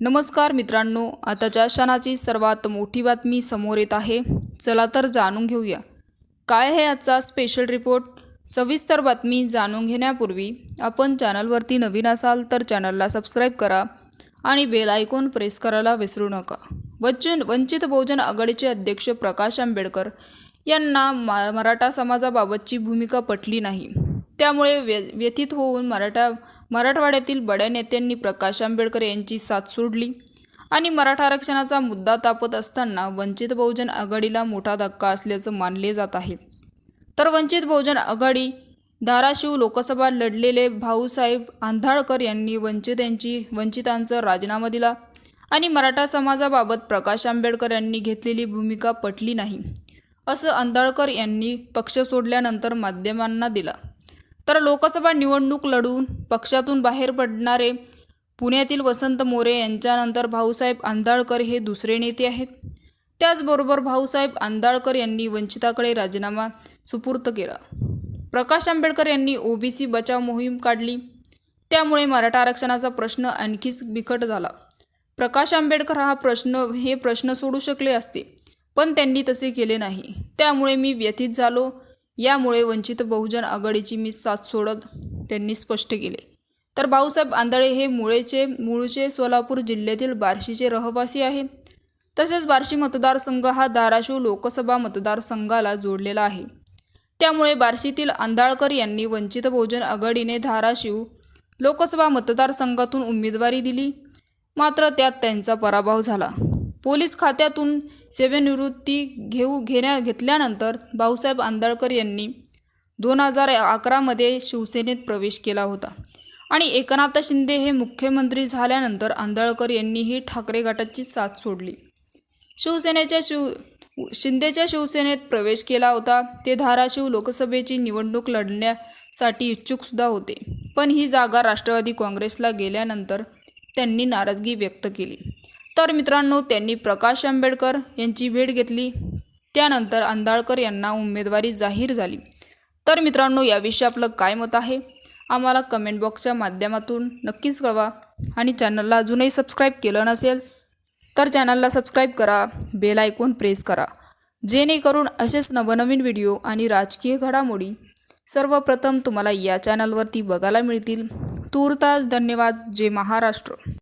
नमस्कार मित्रांनो आताच्या क्षणाची सर्वात मोठी बातमी समोर येत आहे. चला तर जाणून घेऊया. काय आहे आजचा स्पेशल रिपोर्ट सविस्तर बातमी जाणून घेण्यापूर्वी आपण चॅनलवरती नवीन असाल तर चॅनलला सबस्क्राईब करा आणि बेल आयकॉन प्रेस करायला विसरू नका. वंचित वंचित बहुजन आघाडीचे अध्यक्ष प्रकाश आंबेडकर यांना मा मराठा समाजाबाबतची भूमिका पटली नाही. त्यामुळे व्य व्यथित होऊन मराठा मराठवाड्यातील बड्या नेत्यांनी प्रकाश आंबेडकर यांची साथ सोडली. आणि मराठा आरक्षणाचा मुद्दा तापत असताना वंचित बहुजन आघाडीला मोठा धक्का असल्याचं मानले जात आहे. तर वंचित बहुजन आघाडी धाराशिव लोकसभा लढलेले भाऊसाहेब आंधाळकर यांनी वंचित यांची वंचितांचा राजीनामा दिला. आणि मराठा समाजाबाबत प्रकाश आंबेडकर यांनी घेतलेली भूमिका पटली नाही असं आंधाळकर यांनी पक्ष सोडल्यानंतर माध्यमांना दिला. तर लोकसभा निवडणूक लढवून पक्षातून बाहेर पडणारे पुण्यातील वसंत मोरे यांच्यानंतर भाऊसाहेब आंधाळकर हे दुसरे नेते आहेत. त्याचबरोबर भाऊसाहेब आंधाळकर यांनी वंचिताकडे राजीनामा सुपूर्त केला. प्रकाश आंबेडकर यांनी ओबीसी बचाव मोहीम काढली. त्यामुळे मराठा आरक्षणाचा प्रश्न आणखीच बिकट झाला. प्रकाश आंबेडकर हा प्रश्न हे प्रश्न सोडू शकले असते पण त्यांनी तसे केले नाही. त्यामुळे मी व्यथित झालो. यामुळे वंचित बहुजन आघाडीची मी साथ सोडत त्यांनी स्पष्ट केले. तर भाऊसाहेब आंधळे हे मुळेचे मूळचे सोलापूर जिल्ह्यातील बार्शीचे रहिवासी आहेत. तसेच बार्शी मतदारसंघ हा धाराशिव लोकसभा मतदारसंघाला जोडलेला आहे. त्यामुळे बार्शीतील आंधाळकर यांनी वंचित बहुजन आघाडीने धाराशिव लोकसभा मतदारसंघातून उमेदवारी दिली. मात्र त्यात त्यांचा पराभव झाला. पोलीस खात्यातून सेवानिवृत्ती घेऊ घेण्या घेतल्यानंतर भाऊसाहेब आंदळकर यांनी दोन हजार अकरामध्ये शिवसेनेत प्रवेश केला होता. आणि एकनाथ शिंदे हे मुख्यमंत्री झाल्यानंतर आंधाळकर यांनीही ठाकरे गटाची साथ सोडली. शिवसेनेच्या शिव शिंदेच्या शिवसेनेत प्रवेश केला होता. ते धाराशिव लोकसभेची निवडणूक लढण्यासाठी इच्छुकसुद्धा होते. पण ही जागा राष्ट्रवादी काँग्रेसला गेल्यानंतर त्यांनी नाराजगी व्यक्त केली. तर मित्रांनो त्यांनी प्रकाश आंबेडकर यांची भेट घेतली. त्यानंतर आंधाळकर यांना उमेदवारी जाहीर झाली. तर मित्रांनो याविषयी आपलं काय मत आहे? आम्हाला कमेंट बॉक्सच्या माध्यमातून नक्कीच कळवा आणि चॅनलला अजूनही सबस्क्राईब केलं नसेल तर चॅनलला सबस्क्राईब करा बेल आयकॉन प्रेस करा. जेणेकरून असेच नवनवीन व्हिडिओ आणि राजकीय घडामोडी सर्वप्रथम तुम्हाला या चॅनलवरती बघायला मिळतील. तूर्तास धन्यवाद. जय महाराष्ट्र.